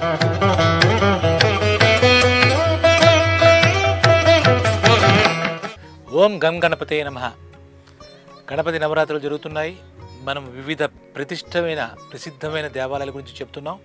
ఓం గం గణపతే నమ. గణపతి నవరాత్రులు జరుగుతున్నాయి. మనం వివిధ ప్రతిష్టమైన ప్రసిద్ధమైన దేవాలయాల గురించి చెప్తున్నాం.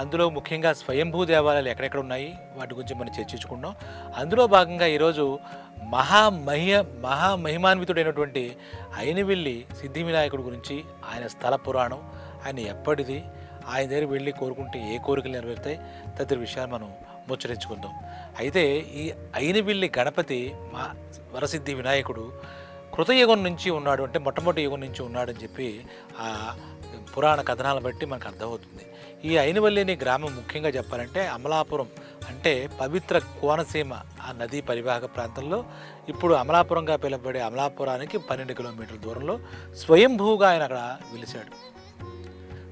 అందులో ముఖ్యంగా స్వయంభూ దేవాలయాలు ఎక్కడెక్కడ ఉన్నాయి? వాటి గురించి మనం చర్చించుకున్నాం అందులో భాగంగా ఈరోజు మహామహి మహామహిమాన్వితుడైనటువంటి అయినవిల్లి సిద్ధివినాయకుడి గురించి ఆయన స్థల పురాణం ఆయన ఎప్పటిది ఆయన దగ్గర వెళ్ళి కోరుకుంటే ఏ కోరికలు నెరవేరుతాయి? తదితర విషయాలు మనం ముచ్చరించుకుందాం అయితే ఈ అయినవిల్లి గణపతి మా వరసిద్ధి వినాయకుడు కృతయుగం నుంచి ఉన్నాడు అంటే మొట్టమొదటి యుగం నుంచి ఉన్నాడని చెప్పి ఆ పురాణ కథనాలను బట్టి మనకు అర్థమవుతుంది. ఈ అయినవల్లిని గ్రామం ముఖ్యంగా చెప్పాలంటే అమలాపురం అంటే పవిత్ర కోనసీమ ఆ నదీ పరివాహక ప్రాంతంలో ఇప్పుడు అమలాపురంగా పిలువబడే అమలాపురానికి పన్నెండు కిలోమీటర్ల దూరంలో స్వయంభూగా ఆయన అక్కడ వెలిశాడు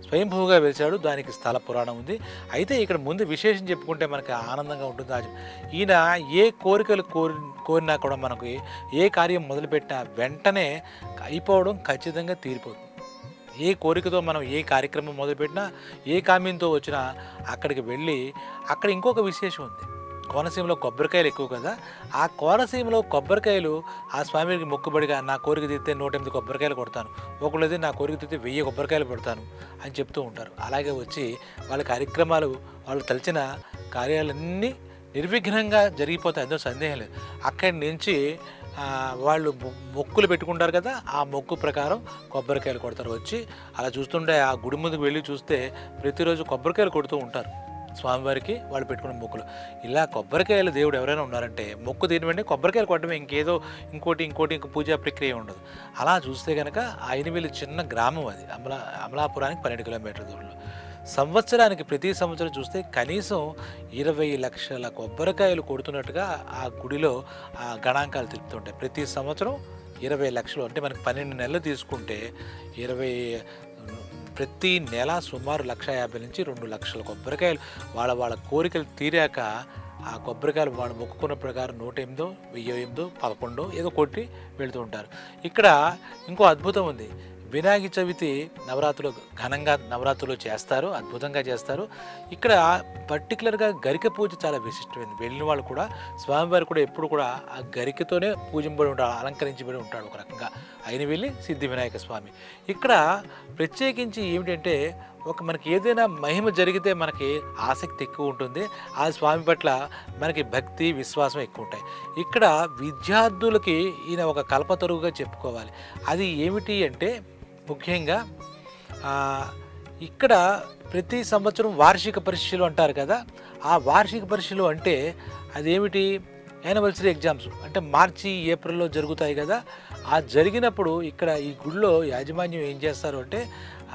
స్వయంభూగా వెలిచాడు దానికి స్థల పురాణం ఉంది. అయితే ఇక్కడ ముందు విశేషం చెప్పుకుంటే మనకి ఆనందంగా ఉంటుంది ఆ- ఈయన ఏ కోరికలు కోరి కోరినా కూడా మనకి ఏ కార్యం మొదలుపెట్టినా వెంటనే అయిపోవడం ఖచ్చితంగా తీరిపోతుంది. ఏ కోరికతో మనం ఏ కార్యక్రమం మొదలుపెట్టినా ఏ కామ్యంతో వచ్చినా అక్కడికి వెళ్ళి అక్కడ ఇంకొక విశేషం ఉంది. కోనసీమలో కొబ్బరికాయలు ఎక్కువ కదా? ఆ కోనసీమలో కొబ్బరికాయలు ఆ స్వామికి మొక్కుబడిగా నా కోరిక తీస్తే నూట ఎనిమిది కొబ్బరికాయలు కొడతాను. ఒకళ్ళది నా కోరిక తీస్తే వెయ్యి కొబ్బరికాయలు పెడతాను అని చెప్తూ ఉంటారు. అలాగే వచ్చి వాళ్ళ కార్యక్రమాలు వాళ్ళు తలిచిన కార్యాలన్నీ నిర్విఘ్నంగా జరిగిపోతాయి. అందులో సందేహం లేదు. అక్కడి నుంచి వాళ్ళు మొక్కులు పెట్టుకుంటారు కదా ఆ మొక్కు ప్రకారం కొబ్బరికాయలు కొడతారు. వచ్చి అలా చూస్తుంటే ఆ గుడి ముందుకు వెళ్ళి చూస్తే ప్రతిరోజు కొబ్బరికాయలు కొడుతూ ఉంటారు. స్వామివారికి వాళ్ళు పెట్టుకున్న మొక్కులు. ఇలా కొబ్బరికాయలు దేవుడు ఎవరైనా ఉన్నారంటే మొక్కు దీని వెంటనే కొబ్బరికాయలు కొట్టడం ఇంకేదో ఇంకోటి ఇంకోటి ఇంకో పూజా ప్రక్రియ ఉండదు. అలా చూస్తే కనుక అయినవెల్లి చిన్న గ్రామం అది అమలా అమలాపురానికి పన్నెండు కిలోమీటర్ల దూరంలో. సంవత్సరానికి ప్రతి సంవత్సరం చూస్తే కనీసం ఇరవై లక్షల కొబ్బరికాయలు కొడుతున్నట్టుగా ఆ గుడిలో ఆ గణాంకాలు తెలుపుతుంటాయి ప్రతి సంవత్సరం ఇరవై లక్షలు అంటే మనకి పన్నెండు నెలలు తీసుకుంటే ఇరవై ప్రతి నెల సుమారు లక్ష యాభై నుంచి రెండు లక్షల కొబ్బరికాయలు వాళ్ళ వాళ్ళ కోరికలు తీరాక ఆ కొబ్బరికాయలు వాళ్ళు మొక్కుకున్న ప్రకారం నూట ఎనిమిదో వెయ్యి ఎనిమిదో పదకొండో ఏదో కొట్టి వెళుతూ ఉంటారు. ఇక్కడ ఇంకో అద్భుతం ఉంది. వినాయక చవితి నవరాత్రులు ఘనంగా నవరాత్రులు చేస్తారు అద్భుతంగా చేస్తారు. ఇక్కడ పర్టికులర్గా గరిక పూజ చాలా విశిష్టమైంది. వెళ్ళిన వాళ్ళు కూడా స్వామివారు కూడా ఎప్పుడు కూడా ఆ గరికతోనే పూజింపడి ఉంటాడు అలంకరించబడి ఉంటాడు ఒక రకంగా. అయిన వెళ్ళి సిద్ధి వినాయక స్వామి. ఇక్కడ ప్రత్యేకించి ఏమిటంటే ఒక మనకి ఏదైనా మహిమ జరిగితే మనకి ఆసక్తి ఎక్కువ ఉంటుంది. ఆ స్వామి పట్ల మనకి భక్తి విశ్వాసం ఎక్కువ ఉంటాయి. ఇక్కడ విద్యార్థులకి ఈయన ఒక కల్పతరువుగా చెప్పుకోవాలి. అది ఏమిటి అంటే ముఖ్యంగా ఇక్కడ ప్రతి సంవత్సరం వార్షిక పరీక్షలు అంటారు కదా ఆ వార్షిక పరీక్షలు అంటే అదేమిటి? Anniversary exams. అంటే మార్చి ఏప్రిల్లో జరుగుతాయి కదా ఆ జరిగినప్పుడు ఇక్కడ ఈ గుడిలో యాజమాన్యం ఏం చేస్తారు అంటే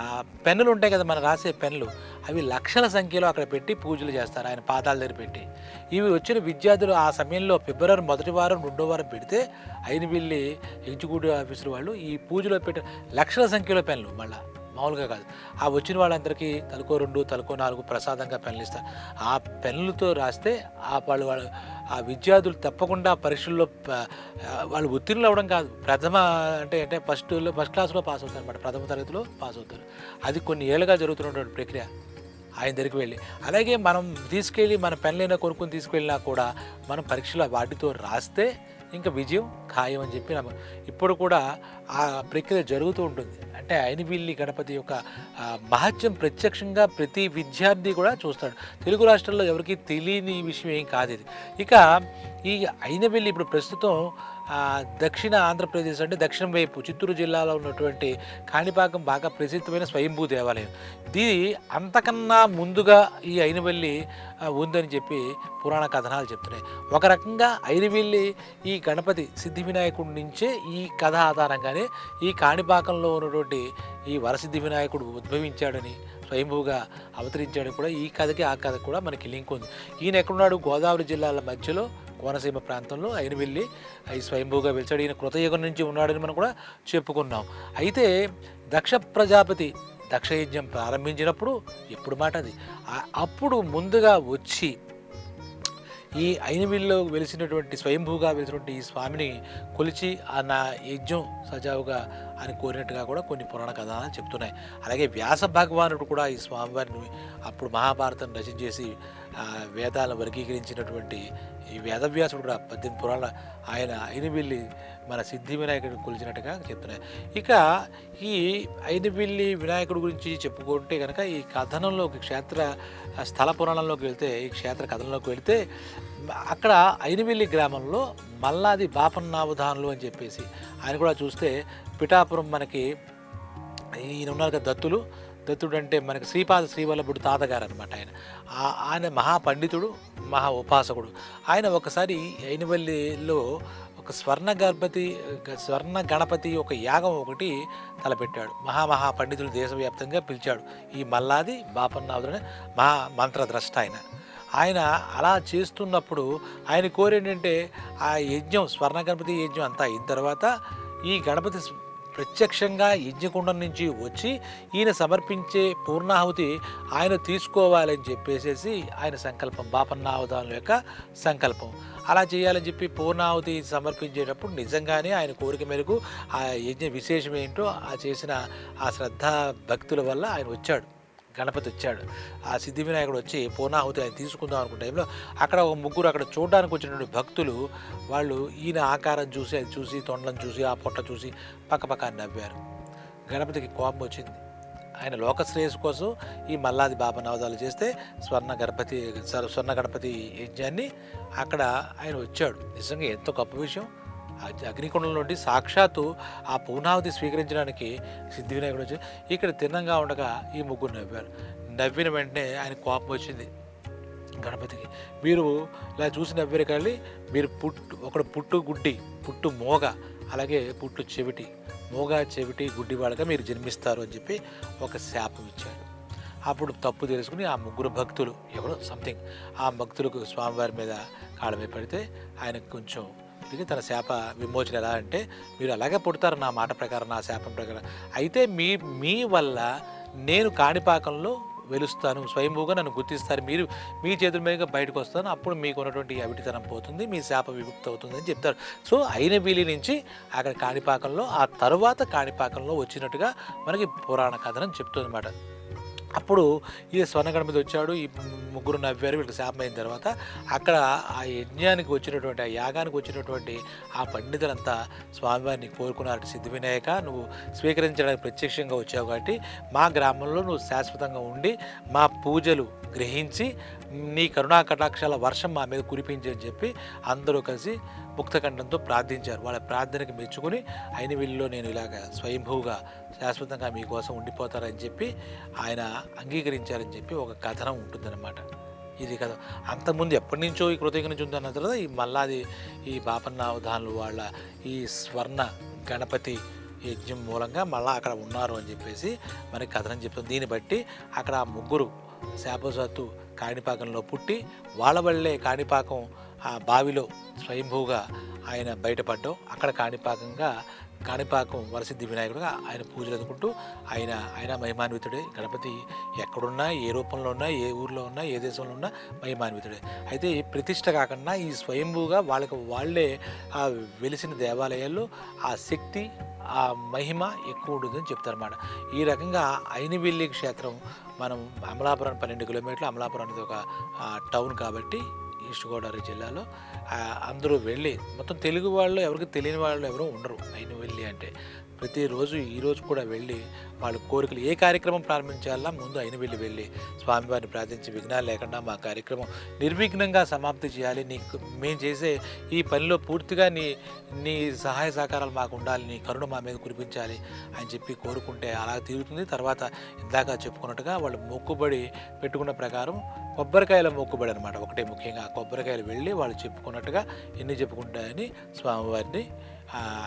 ఆ పెన్నులు ఉంటాయి కదా మనం రాసే పెన్నులు అవి లక్షల సంఖ్యలో అక్కడ పెట్టి పూజలు చేస్తారు ఆయన పాదాల దగ్గర పెట్టి. ఇవి వచ్చిన విద్యార్థులు ఆ సమయంలో ఫిబ్రవరి మొదటి వారం రెండో వారం పెడితే అయిన వెళ్ళి ఎగ్జిక్యూటివ్ ఆఫీసర్ వాళ్ళు ఈ పూజలో పెట్టి లక్షల సంఖ్యలో పెన్నులు మళ్ళీ. మామూలుగా కాదు. ఆ వచ్చిన వాళ్ళందరికీ తలకో రెండు తలకో నాలుగు ప్రసాదంగా పెన్నులు ఇస్తారు ఆ పెన్నులతో రాస్తే ఆ వాళ్ళు వాళ్ళు ఆ విద్యార్థులు తప్పకుండా పరీక్షల్లో వాళ్ళు ఉత్తీర్ణులు అవ్వడం కాదు. ప్రథమ అంటే అంటే ఫస్ట్లో ఫస్ట్ క్లాస్లో పాస్ అవుతారు అనమాట ప్రథమ తరగతిలో పాస్ అవుతారు. అది కొన్ని ఏళ్ళుగా జరుగుతున్నటువంటి ప్రక్రియ. ఆయన దగ్గరికి వెళ్ళి. అలాగే మనం తీసుకెళ్ళి మన పెన్లైనా కొనుక్కొని తీసుకెళ్ళినా కూడా మనం పరీక్షలు వాటితో రాస్తే ఇంకా విజయం ఖాయం అని చెప్పి నమ్మ ఇప్పుడు కూడా ఆ ప్రక్రియ జరుగుతూ ఉంటుంది. అంటే అయినవిల్లి గణపతి యొక్క మహత్యం ప్రత్యక్షంగా ప్రతి విద్యార్థి కూడా చూస్తాడు. తెలుగు రాష్ట్రాల్లో ఎవరికి తెలియని విషయం ఏం కాదు ఇది. ఇక ఈ అయినవెల్లి ఇప్పుడు ప్రస్తుతం దక్షిణ ఆంధ్రప్రదేశ్ అంటే దక్షిణం వైపు చిత్తూరు జిల్లాలో ఉన్నటువంటి కాణిపాకం బాగా ప్రసిద్ధమైన స్వయంభూ దేవాలయం. దీని అంతకన్నా ముందుగా ఈ అయినవెల్లి ఉందని చెప్పి పురాణ కథనాలు చెప్తున్నాయి. ఒక రకంగా అయినవెల్లి ఈ గణపతి సిద్ధి వినాయకుడి నుంచే ఈ కథ ఆధారంగానే ఈ కాణిపాకంలో ఉన్నటువంటి ఈ వరసిద్ధి వినాయకుడు ఉద్భవించాడని స్వయంభూగా అవతరించాడు కూడా. ఈ కథకి ఆ కథ కూడా మనకి లింక్ ఉంది. ఈయన ఎక్కడున్నాడు? గోదావరి జిల్లాల మధ్యలో కోనసీమ ప్రాంతంలో ఆయన వెళ్ళి ఈ స్వయంభూగా వెలిచాడు ఈయన కృతయుగం నుంచి ఉన్నాడని మనం కూడా చెప్పుకున్నాం. అయితే దక్ష ప్రజాపతి దక్షయజ్ఞం ప్రారంభించినప్పుడు ఎప్పుడు మాట అది? అప్పుడు ముందుగా వచ్చి ఈ ఐనవిల్లో వెలిసినటువంటి స్వయంభూగా వెలిసినటువంటి ఈ స్వామిని కొలిచి ఆ నా యజ్ఞం సజావుగా అని కోరినట్టుగా కూడా కొన్ని పురాణ కథనాలు చెప్తున్నాయి. అలాగే వ్యాస భగవానుడు కూడా ఈ స్వామివారిని అప్పుడు మహాభారతం రచించేసి వేదాలను వర్గీకరించినటువంటి ఈ వేదవ్యాసుడు కూడా పద్దెనిమిది పురాణ ఆయన అయినవిల్లి మన సిద్ధి వినాయకుడిని కొలిచినట్టుగా చెప్తున్నాయి ఇక ఈ అయినవిల్లి వినాయకుడి గురించి చెప్పుకుంటే కనుక ఈ కథనంలోకి క్షేత్ర స్థల పురాణంలోకి వెళ్తే ఈ క్షేత్ర కథనంలోకి వెళ్తే అక్కడ అయినవిల్లి గ్రామంలో మల్లాది బాపన్నావధానులు అని చెప్పేసి ఆయన కూడా చూస్తే పిఠాపురం మనకి ఈయన ఉన్నారు కదా దత్తులు దత్తుడు అంటే మనకి శ్రీపాద శ్రీవల్లభుడు తాతగారు అనమాట ఆయన ఆయన మహాపండితుడు మహా ఉపాసకుడు. ఆయన ఒకసారి అయినవల్లిలో ఒక స్వర్ణ గణపతి స్వర్ణ గణపతి ఒక యాగం ఒకటి తలపెట్టాడు. మహామహా పండితులు దేశవ్యాప్తంగా పిలిచాడు. ఈ మల్లాది బాపన్నాథుడు మహా మంత్రద్రష్ట ఆయన. ఆయన అలా చేస్తున్నప్పుడు ఆయన కోరేంటంటే ఆ యజ్ఞం స్వర్ణ గణపతి యజ్ఞం అంతా అయిన తర్వాత ఈ గణపతి ప్రత్యక్షంగా యజ్ఞకుండం నుంచి వచ్చి ఈయన సమర్పించే పూర్ణాహుతి ఆయన తీసుకోవాలని చెప్పేసేసి ఆయన సంకల్పం బాపన్నావధానుల యొక్క సంకల్పం. అలా చేయాలని చెప్పి పూర్ణాహుతి సమర్పించేటప్పుడు నిజంగానే ఆయన కోరిక మేరకు ఆ యజ్ఞ విశేషం ఏంటో ఆ చేసిన ఆ శ్రద్ధ భక్తుల వల్ల ఆయన వచ్చాడు. గణపతి వచ్చాడు. ఆ సిద్ధి వినాయకుడు వచ్చి పూర్ణాహుతి ఆయన తీసుకుందాం అనుకున్న టైంలో అక్కడ ఒక ముగ్గురు అక్కడ చూడడానికి వచ్చినటువంటి భక్తులు వాళ్ళు ఈయన ఆకారం చూసి అది చూసి తొండలను చూసి ఆ పొట్ట చూసి పక్కపక్క నవ్వారు. గణపతికి కోపం వచ్చింది. ఆయన లోక శ్రేయస్సు కోసం ఈ మల్లాది బాబా నవదాలు చేస్తే స్వర్ణ గణపతి స్వర్ణ గణపతి యజ్ఞాన్ని అక్కడ ఆయన వచ్చాడు. నిజంగా ఎంతో గొప్ప విషయం. అగ్నికుండం నుండి సాక్షాత్తు ఆ పూర్ణావతి స్వీకరించడానికి సిద్ధి వినాయకుడు వచ్చి ఇక్కడ తిన్నంగా ఉండగా ఈ ముగ్గురు నవ్వారు. నవ్విన వెంటనే ఆయన కోపం వచ్చింది. గణపతికి మీరు ఇలా చూసి నవ్వారు కానీ మీరు పుట్టు ఒకడు పుట్టు గుడ్డి పుట్టు మోగ అలాగే పుట్టు చెవిటి మోగ చెవిటి గుడ్డి వాళ్ళగా మీరు జన్మిస్తారు అని చెప్పి ఒక శాపం ఇచ్చాడు. అప్పుడు తప్పు తెలుసుకుని ఆ ముగ్గురు భక్తులు ఎవరో సంథింగ్ ఆ భక్తులకు స్వామివారి మీద కాళ్ళమే పెడితే ఆయనకు కొంచెం తిని తన శాప విమోచన ఎలా అంటే మీరు అలాగే పుడతారు నా మాట ప్రకారం నా శాపం ప్రకారం. అయితే మీ మీ వల్ల నేను కాణిపాకంలో వెలుస్తాను. స్వయంభూగా నన్ను గుర్తిస్తారు. మీరు మీ చేతుల మీదుగా బయటకు వస్తాను. అప్పుడు మీకు ఉన్నటువంటి అవిటితనం పోతుంది. మీ శాప విముక్తి అవుతుంది అని చెప్తారు. సో అయిన వీలి నుంచి అక్కడ కాణిపాకంలో ఆ తర్వాత కాణిపాకంలో వచ్చినట్టుగా మనకి పురాణ కథనం చెప్తుంది అన్నమాట అప్పుడు ఈ స్వర్ణగడ మీద వచ్చాడు. ఈ ముగ్గురు నవ్వారు వీళ్ళకి శాపం అయిన తర్వాత అక్కడ ఆ యజ్ఞానికి వచ్చినటువంటి ఆ యాగానికి వచ్చినటువంటి ఆ పండితులంతా స్వామివారిని కోరుకున్నారు సిద్ధి వినాయక నువ్వు స్వీకరించడానికి ప్రత్యక్షంగా వచ్చావు కాబట్టి మా గ్రామంలో నువ్వు శాశ్వతంగా ఉండి మా పూజలు గ్రహించి నీ కరుణా కటాక్షాల వర్షం మా మీద కురిపించి అని చెప్పి అందరూ కలిసి ముక్తకంఠంతో ప్రార్థించారు. వాళ్ళ ప్రార్థనకి మెచ్చుకొని అయిన వీళ్ళలో నేను ఇలాగ స్వయంభూగా శాశ్వతంగా మీకోసం ఉండిపోతారని చెప్పి ఆయన అంగీకరించారని చెప్పి ఒక కథనం ఉంటుందన్నమాట. ఇది కదా అంతకుముందు ఎప్పటి నుంచో ఈ కృతజ్ఞ నుంచి ఉందన్న తర్వాత ఈ మల్లాది ఈ బాపన్నావధానులు వాళ్ళ ఈ స్వర్ణ గణపతి యజ్ఞం మూలంగా మళ్ళీ అక్కడ ఉన్నారు అని చెప్పేసి మనకి కథనం చెప్తుంది. దీన్ని బట్టి అక్కడ ఆ ముగ్గురు శాపవశాత్తు కాణిపాకంలో పుట్టి వాళ్ళ వల్లే కాణిపాకం ఆ బావిలో స్వయంభూగా ఆయన బయటపడ్డం. అక్కడ కాణిపాకంగా కాణిపాకం వరసిద్ధి వినాయకుడుగా ఆయన పూజలు అందుకుంటూ ఆయన ఆయన మహిమాన్వితుడే. గణపతి ఎక్కడున్నా ఏ రూపంలో ఉన్నా ఏ ఊర్లో ఉన్నా ఏ దేశంలో ఉన్నా మహిమాన్వితుడే. అయితే ప్రతిష్ట కాకుండా ఈ స్వయంభూగా వాళ్ళకి వాళ్ళే ఆ వెలిసిన దేవాలయాల్లో ఆ శక్తి ఆ మహిమ ఎక్కువ ఉంటుందని చెప్తారన్నమాట. ఈ రకంగా అయినవిల్లి క్షేత్రం మనం అమలాపురం పన్నెండు కిలోమీటర్లు అమలాపురం అనేది ఒక టౌన్ కాబట్టి ఈస్ట్ గోదావరి జిల్లాలో అందరూ వెళ్ళి మొత్తం తెలుగు వాళ్ళు ఎవరికి తెలియని వాళ్ళు ఎవరు ఉండరు. అయినవెల్లి అంటే ప్రతిరోజు ఈరోజు కూడా వెళ్ళి వాళ్ళ కోరికలు ఏ కార్యక్రమం ప్రారంభించాలన్నా ముందు అయినవెల్లి వెళ్ళి స్వామివారిని ప్రార్థించి విఘ్నాలు లేకుండా మా కార్యక్రమం నిర్విఘ్నంగా సమాప్తి చేయాలి. నీకు మేము చేసే ఈ పనిలో పూర్తిగా నీ నీ సహాయ సహకారాలు మాకు ఉండాలి. నీ కరుణ మా మీద కురిపించాలి అని చెప్పి కోరుకుంటే అలా తీరుతుంది. తర్వాత ఇందాక చెప్పుకున్నట్టుగా వాళ్ళు మొక్కుబడి పెట్టుకున్న ప్రకారం కొబ్బరికాయల మొక్కుబడి అనమాట ఒకటే ముఖ్యంగా కొబ్బరికాయలు వెళ్ళి వాళ్ళు చెప్పుకున్నట్టుగా ఎన్ని చెప్పుకుంటాయని స్వామివారిని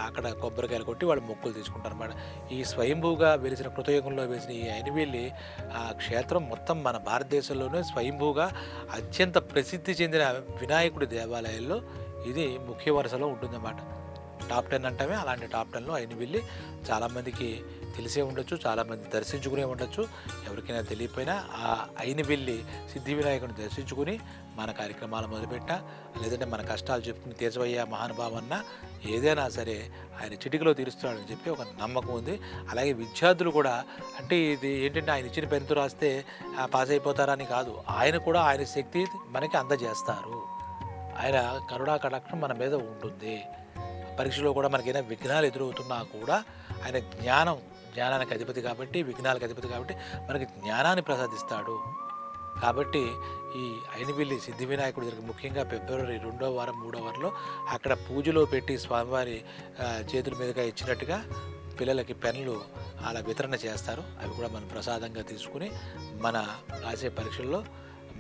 అక్కడ కొబ్బరికాయలు కొట్టి వాళ్ళు మొక్కులు తీసుకుంటారు అనమాట ఈ స్వయంభూగా వెలిసిన కృతయుగంలో వెలిసిన ఈ అయినవేలి ఆ క్షేత్రం మొత్తం మన భారతదేశంలోనే స్వయంభూగా అత్యంత ప్రసిద్ధి చెందిన వినాయకుడి దేవాలయాల్లో ఇది ముఖ్య వరుసలో ఉంటుందన్నమాట. టాప్ టెన్ అంటామే అలాంటి టాప్ టెన్లో అయిన వెళ్ళి చాలామందికి తెలిసే ఉండొచ్చు చాలామంది దర్శించుకునే ఉండొచ్చు. ఎవరికైనా తెలియకపోయినా ఆ అయిన వెళ్ళి సిద్ధి వినాయకుడిని దర్శించుకుని మన కార్యక్రమాలు మొదలుపెట్టా లేదంటే మన కష్టాలు చెప్పుకుని తీర్చబోయే మహానుభావన్న ఏదైనా సరే ఆయన చిటికలో తీరుస్తున్నాడని చెప్పి ఒక నమ్మకం ఉంది. అలాగే విద్యార్థులు కూడా అంటే ఇది ఏంటంటే ఆయన ఇచ్చిన పెన్తు రాస్తే పాస్ అయిపోతారని కాదు. ఆయన కూడా ఆయన శక్తి మనకి అందజేస్తారు. ఆయన కరుణా కటాక్షం మన మీద ఉంటుంది. పరీక్షలో కూడా మనకైనా విఘ్నాలు ఎదురవుతున్నా కూడా ఆయన జ్ఞానం జ్ఞానానికి అధిపతి కాబట్టి విఘ్నాలకు అధిపతి కాబట్టి మనకి జ్ఞానాన్ని ప్రసాదిస్తాడు. కాబట్టి ఈ అయినవిల్లి సిద్ధి వినాయకుడి దగ్గర ముఖ్యంగా ఫిబ్రవరి రెండో వారం మూడో వారంలో అక్కడ పూజలో పెట్టి స్వామివారి చేతుల మీదుగా ఇచ్చినట్టుగా పిల్లలకి పెన్నులు అలా వితరణ చేస్తారు. అవి కూడా మనం ప్రసాదంగా తీసుకుని మన రాసే పరీక్షల్లో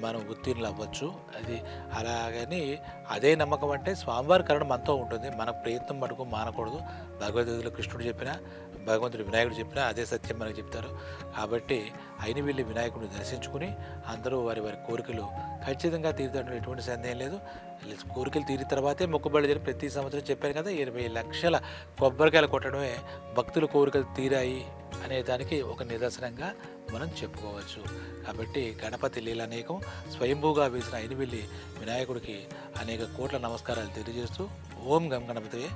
మనం ఉత్తీర్ణులు అవ్వచ్చు. అది అలాగని అదే నమ్మకం అంటే స్వామివారి కరుణ మనతో ఉంటుంది. మన ప్రయత్నం మటుకు మానకూడదు. భగవద్గీతలో కృష్ణుడు చెప్పిన భగవంతుడు వినాయకుడు చెప్పినా అదే సత్యం మనకు చెప్తారు. కాబట్టి అయిన వెళ్ళి వినాయకుడిని దర్శించుకుని అందరూ వారి వారి కోరికలు ఖచ్చితంగా తీరుతాడు ఎటువంటి సందేహం లేదు. కోరికలు తీరిన తర్వాతే మొక్కుబడి జరిగి ప్రతి సంవత్సరం చెప్పాను కదా ఇరవై లక్షల కొబ్బరికాయలు కొట్టడమే భక్తుల కోరికలు తీరాయి అనే దానికి ఒక నిదర్శనంగా మనం చెప్పుకోవచ్చు. కాబట్టి గణపతి లీల అనేకం స్వయంభూగా వేసిన అయినవెల్లి వినాయకుడికి అనేక కోట్ల నమస్కారాలు తెలియజేస్తూ ఓం గం గణపతి